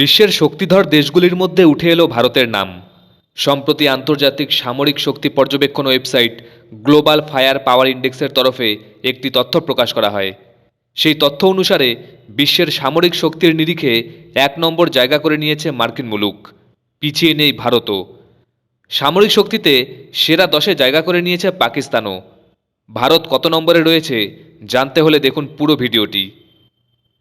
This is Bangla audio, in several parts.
বিশ্বের শক্তিধর দেশগুলির মধ্যে উঠে এলো ভারতের নাম। সম্প্রতি আন্তর্জাতিক সামরিক শক্তি পর্যবেক্ষণ ওয়েবসাইট গ্লোবাল ফায়ার পাওয়ার ইন্ডেক্সের তরফে একটি তথ্য প্রকাশ করা হয়। সেই তথ্য অনুসারে, বিশ্বের সামরিক শক্তির নিরিখে এক নম্বর জায়গা করে নিয়েছে মার্কিন মুলুক। পিছিয়ে নেই ভারতও। সামরিক শক্তিতে সেরা দশে জায়গা করে নিয়েছে পাকিস্তানও। ভারত কত নম্বরে রয়েছে, জানতে হলে দেখুন পুরো ভিডিওটি।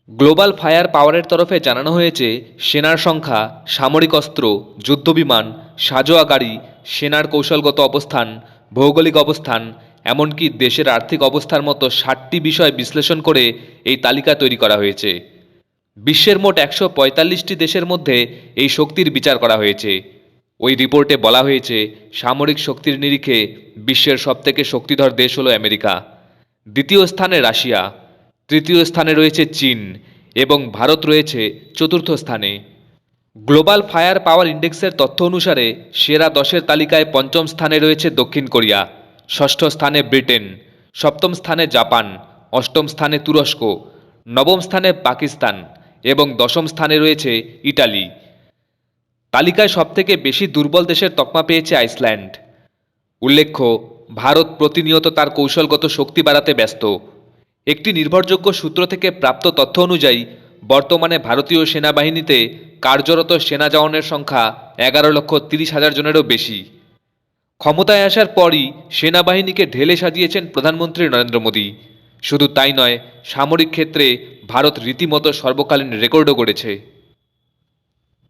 গ্লোবাল ফায়ার পাওয়ারের তরফে জানানো হয়েছে, সেনার সংখ্যা, সামরিক অস্ত্র, যুদ্ধবিমান সাজোয়া গাড়ি সেনার কৌশলগত অবস্থান, ভৌগোলিক অবস্থান, এমনকি দেশের আর্থিক অবস্থার মতো ষাটটি বিষয় বিশ্লেষণ করে এই তালিকা তৈরি করা হয়েছে। বিশ্বের মোট একশো পঁয়তাল্লিশটি দেশের মধ্যে এই শক্তির বিচার করা হয়েছে। ওই রিপোর্টে বলা হয়েছে, সামরিক শক্তির নিরিখে বিশ্বের সবথেকে শক্তিধর দেশ হলো আমেরিকা। দ্বিতীয় স্থানে রাশিয়া। তৃতীয় স্থানে রয়েছে চীন এবং ভারত রয়েছে চতুর্থ স্থানে। গ্লোবাল ফায়ার পাওয়ার ইন্ডেক্সের তথ্য অনুসারে সেরা দশের তালিকায় পঞ্চম স্থানে রয়েছে দক্ষিণ কোরিয়া, ষষ্ঠ স্থানে ব্রিটেন, সপ্তম স্থানে জাপান, অষ্টম স্থানে তুরস্ক, নবম স্থানে পাকিস্তান এবং দশম স্থানে রয়েছে ইটালি। তালিকায় সবথেকে বেশি দুর্বল দেশের তকমা পেয়েছে আইসল্যান্ড। উল্লেখ্য, ভারত প্রতিনিয়ত তার কৌশলগত শক্তি বাড়াতে ব্যস্ত। একটি নির্ভরযোগ্য সূত্র থেকে প্রাপ্ত তথ্য অনুযায়ী, বর্তমানে ভারতীয় সেনাবাহিনীতে কার্যরত সেনা জওয়ানের সংখ্যা এগারো লক্ষ তিরিশ হাজার জনেরও বেশি। ক্ষমতায় আসার পরই সেনাবাহিনীকে ঢেলে সাজিয়েছেন প্রধানমন্ত্রী নরেন্দ্র মোদী। শুধু তাই নয়, সামরিক ক্ষেত্রে ভারত রীতিমতো সর্বকালীন রেকর্ডও গড়েছে।